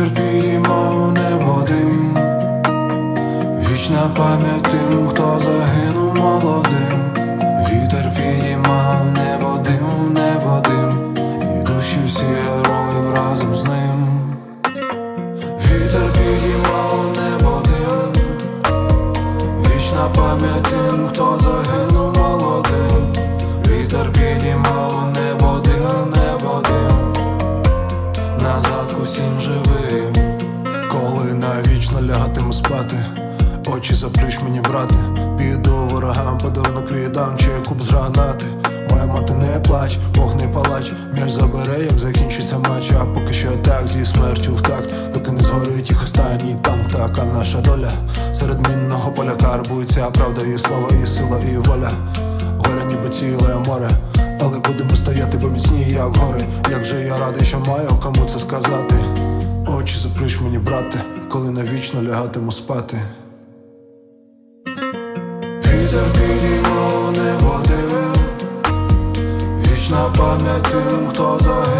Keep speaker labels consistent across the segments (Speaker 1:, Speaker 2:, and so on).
Speaker 1: Вітер підіймав небо дим, вічна пам'ять тим, хто загинув молодим. Вітер усім живим. Коли навічно лягатиму спати, очі заплющ мені, брате, піду ворогам, подарунок віддам, чи куб з гранати. Моя мати не плач, Бог не палач, м'яч забере, як закінчиться матч, а поки що так зі смертю в такт, доки не згорить їх останній танк, така наша доля. Серед мінного поля карбується правда і слава, і сила, і воля. Горе ніби ціле море, але будемо стояти, бо міцні, як гори. Як же я радий, що маю кому це сказати. Очі заплющ мені, брате, коли навічно лягатиму спати. Вітер підіймо, небо дим, вічна пам'ять тим, хто загинув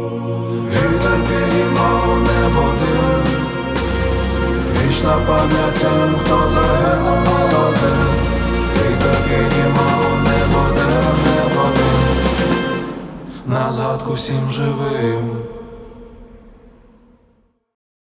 Speaker 1: Вічна пам'ять тим, хто загинув молодим. таки підіймав не буде, не буде, назад усім живим.